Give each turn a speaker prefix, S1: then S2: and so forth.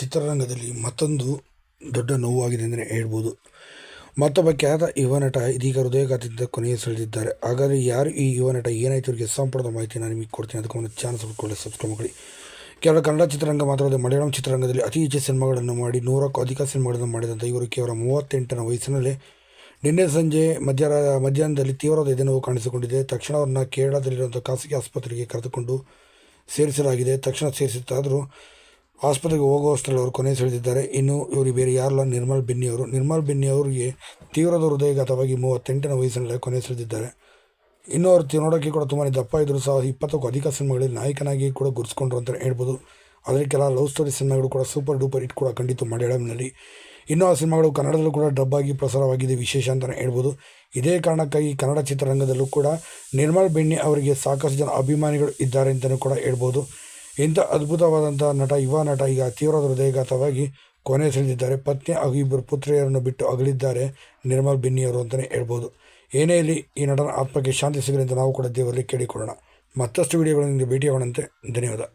S1: ಚಿತ್ರರಂಗದಲ್ಲಿ ಮತ್ತೊಂದು ದೊಡ್ಡ ನೋವಾಗಿದೆ ಅಂತಲೇ ಹೇಳ್ಬೋದು. ಮತ್ತೊಬ್ಬ ಖ್ಯಾತ ಯುವ ನಟ ಇದೀಗ ಹೃದಯಘಾತದಿಂದ ಕೊನೆಯ ಸೆಳೆದಿದ್ದಾರೆ. ಹಾಗಾದರೆ ಯಾರು ಈ ಯುವ ನಟ, ಏನಾಯಿತು? ಅವರಿಗೆ ಸಂಪೂರ್ಣ ಮಾಹಿತಿ ನಾನು ನಿಮಗೆ ಕೊಡ್ತೀನಿ. ಅದಕ್ಕೆ ಒಂದು ಚಾನ್ಸ್ ಕೊಡಿ ಸಬ್ಸ್ಕ್ರೈಬ್ ಮಾಡಿ. ಕೇವಲ ಕನ್ನಡ ಚಿತ್ರರಂಗ ಮಾತ್ರವಲ್ಲದೆ ಮಲಯಾಳಂ ಚಿತ್ರರಂಗದಲ್ಲಿ ಅತಿ ಹೆಚ್ಚು ಸಿನಿಮಾಗಳನ್ನು ಮಾಡಿ, ನೂರಕ್ಕೂ ಅಧಿಕ ಸಿನಿಮಾಗಳನ್ನು ಮಾಡಿದಂಥ ಇವರು ಕೇವಲ ಮೂವತ್ತೆಂಟನ ವಯಸ್ಸಿನಲ್ಲೇ ನಿನ್ನೆ ಸಂಜೆ ಮಧ್ಯ ಮಧ್ಯಾಹ್ನದಲ್ಲಿ ತೀವ್ರವಾದ ಎದೆನೋವು ಕಾಣಿಸಿಕೊಂಡಿದೆ. ತಕ್ಷಣ ಅವ್ರನ್ನ ಕೇರಳದಲ್ಲಿರುವಂಥ ಖಾಸಗಿ ಆಸ್ಪತ್ರೆಗೆ ಕರೆದುಕೊಂಡು ಸೇರಿಸಲಾಗಿದೆ. ತಕ್ಷಣ ಸೇರಿಸಿತ್ತಾದರೂ ಆಸ್ಪತ್ರೆಗೆ ಹೋಗುವಷ್ಟರಲ್ಲಿ ಅವರು ಕೊನೆ ಸೆಳೆದಿದ್ದಾರೆ ಇನ್ನು ಇವರಿಗೆ ಬೇರೆ ಯಾರಲ್ಲ, ನಿರ್ಮಲ್ ಬೆನ್ನಿ ಅವರು. ನಿರ್ಮಲ್ ಬೆನ್ನಿ ಅವರಿಗೆ ತೀವ್ರದ ಹೃದಯಘಾತವಾಗಿ ಮೂವತ್ತೆಂಟನೇ ವಯಸ್ಸಿನಲ್ಲಿ ಕೊನೆ ಸೆಳೆದಿದ್ದಾರೆ ಇನ್ನು ಅವರು ನೋಡೋಕ್ಕೆ ಕೂಡ ತುಂಬಾ ದಪ್ಪ ಇದ್ದರೂ ಸಹ, ಇಪ್ಪತ್ತಕ್ಕೂ ಅಧಿಕ ಸಿನಿಮಾಗಳಲ್ಲಿ ನಾಯಕನಾಗಿ ಕೂಡ ಗುರುಸ್ಕೊಂಡ್ರು ಅಂತ ಹೇಳ್ಬೋದು. ಅದರ ಕೆಲ ಲವ್ ಸ್ಟೋರಿ ಸಿನಿಮಾಗಳು ಕೂಡ ಸೂಪರ್ ಡೂಪರ್ ಹಿಟ್ ಕೂಡ ಖಂಡಿತ ಮಲಯಾಳಂನಲ್ಲಿ. ಇನ್ನು ಆ ಸಿನಿಮಾಗಳು ಕನ್ನಡದಲ್ಲೂ ಕೂಡ ಡಬ್ ಆಗಿ ಪ್ರಸಾರವಾಗಿದೆ ವಿಶೇಷ ಅಂತಲೇ ಹೇಳ್ಬೋದು. ಇದೇ ಕಾರಣಕ್ಕಾಗಿ ಕನ್ನಡ ಚಿತ್ರರಂಗದಲ್ಲೂ ಕೂಡ ನಿರ್ಮಲ್ ಬೆಣ್ಣೆ ಅವರಿಗೆ ಸಾಕಷ್ಟು ಜನ ಅಭಿಮಾನಿಗಳು ಇದ್ದಾರೆ ಅಂತಲೂ ಕೂಡ ಹೇಳ್ಬೋದು. ಇಂಥ ಅದ್ಭುತವಾದಂಥ ನಟ, ಯುವ ನಟ, ಈಗ ತೀವ್ರ ಹೃದಯಘಾತವಾಗಿ ಕೊನೆ ಸೆಳೆದಿದ್ದಾರೆ. ಪತ್ನಿ ಹಾಗೂ ಇಬ್ಬರು ಪುತ್ರಿಯರನ್ನು ಬಿಟ್ಟು ಅಗಲಿದ್ದಾರೆ ನಿರ್ಮಲ್ ಬಿನ್ನಿಯವರು ಅಂತಲೇ ಹೇಳ್ಬೋದು. ಏನೇ ಇಲ್ಲಿ ಈ ನಟನ ಆತ್ಮಕ್ಕೆ ಶಾಂತಿ ಸಿಗಲಿ ಅಂತ ನಾವು ಕೂಡ ದೇವರಲ್ಲಿ ಕೇಳಿಕೊಳ್ಳೋಣ. ಮತ್ತಷ್ಟು ವಿಡಿಯೋಗಳನ್ನು ನಿಮಗೆ ಭೇಟಿಯಾಗೋಣಂತೆ. ಧನ್ಯವಾದ.